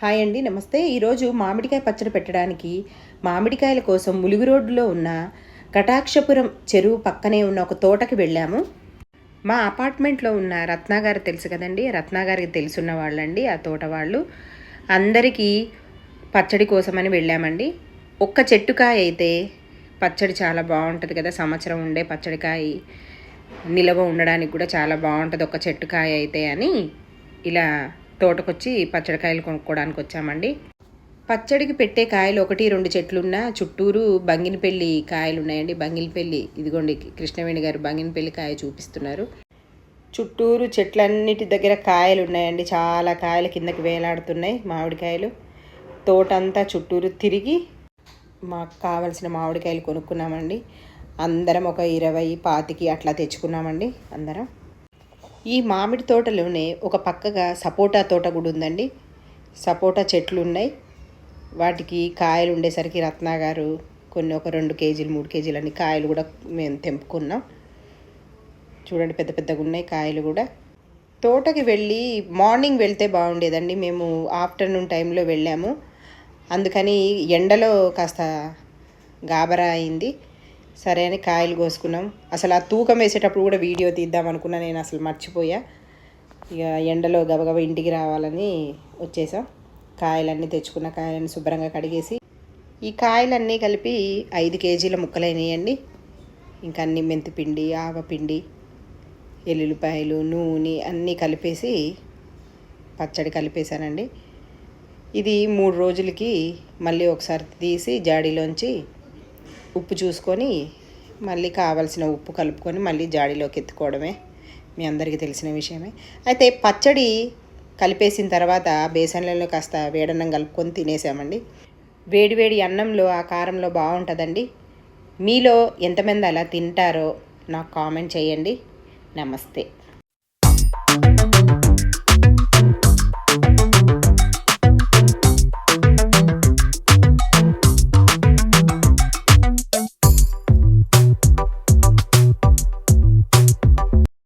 Hi అండి నమస్తే. ఈరోజు మామిడికాయ పచ్చడి పెట్టడానికి మామిడికాయల కోసం ములుగు రోడ్డులో ఉన్న కటాక్షపురం చెరువు పక్కనే ఉన్న ఒక తోటకి వెళ్ళాము. మా అపార్ట్మెంట్లో ఉన్న రత్నాగారు తెలుసు కదండి. రత్నాగారికి తెలుసున్న వాళ్ళండి ఆ తోట వాళ్ళు. అందరికీ పచ్చడి కోసమని వెళ్ళామండి. ఒక్క చెట్టుకాయ అయితే పచ్చడి చాలా బాగుంటుంది కదా. సంవత్సరం ఉండే పచ్చడికాయ నిలవ ఉండడానికి కూడా చాలా బాగుంటుంది. ఒక చెట్టుకాయ అయితే అని ఇలా తోటకొచ్చి పచ్చడికాయలు కొనుక్కోవడానికి వచ్చామండి. పచ్చడికి పెట్టే కాయలు ఒకటి రెండు చెట్లున్న చుట్టూరు బంగినపల్లి కాయలు ఉన్నాయండి. బంగినపల్లి ఇదిగోండి కృష్ణవేణి గారు బంగినపల్లి కాయ చూపిస్తున్నారు. చుట్టూరు చెట్లన్నిటి దగ్గర కాయలు ఉన్నాయండి. చాలా కాయలు కిందకి వేలాడుతున్నాయి మామిడికాయలు. తోటంతా చుట్టూరు తిరిగి మాకు కావలసిన మామిడికాయలు కొనుక్కున్నామండి. అందరం ఒక ఇరవై పాతికి అట్లా తెచ్చుకున్నామండి అందరం. ఈ మామిడి తోటలోనే ఒక పక్కగా సపోటా తోట కూడా ఉందండి. సపోటా చెట్లు ఉన్నాయి. వాటికి కాయలు ఉండేసరికి రత్నా గారు కొన్ని ఒక రెండు కేజీలు మూడు కేజీలు అన్ని కాయలు కూడా మేము తెంపుకున్నాం. చూడండి పెద్ద పెద్దగా ఉన్నాయి కాయలు కూడా. తోటకి వెళ్ళి మార్నింగ్ వెళ్తే బాగుండేదండి. మేము ఆఫ్టర్నూన్ టైంలో వెళ్ళాము. అందుకని ఎండలో కాస్త గాబరా అయింది. సరే అని కాయలు కోసుకున్నాం. అసలు ఆ తూకం వేసేటప్పుడు కూడా వీడియో తీద్దాం అనుకున్నా నేను అసలు మర్చిపోయా. ఇక ఎండలో గబగబా ఇంటికి రావాలని వచ్చేసాం. కాయలన్నీ తెచ్చుకున్న కాయలన్నీ శుభ్రంగా కడిగేసి ఈ కాయలన్నీ కలిపి ఐదు కేజీల ముక్కలైనాయండి ఇంకా అన్ని మెంతిపిండి ఆవపిండి ఎల్లుల్లిపాయలు నూనె అన్నీ కలిపేసి పచ్చడి కలిపేశానండి. ఇది మూడు రోజులకి మళ్ళీ ఒకసారి తీసి జాడీలోంచి ఉప్పు చూసుకొని మళ్ళీ కావలసిన ఉప్పు కలుపుకొని మళ్ళీ జాడీలోకి ఎత్తుకోవడమే మీ అందరికీ తెలిసిన విషయమే. అయితే పచ్చడి కలిపేసిన తర్వాత బేసన్లలో కాస్త వేడన్నం కలుపుకొని తినేసామండి. వేడివేడి అన్నంలో ఆ కారంలో బాగుంటుందండి. మీలో ఎంతమంది అలా తింటారో నాకు కామెంట్ చేయండి. నమస్తే.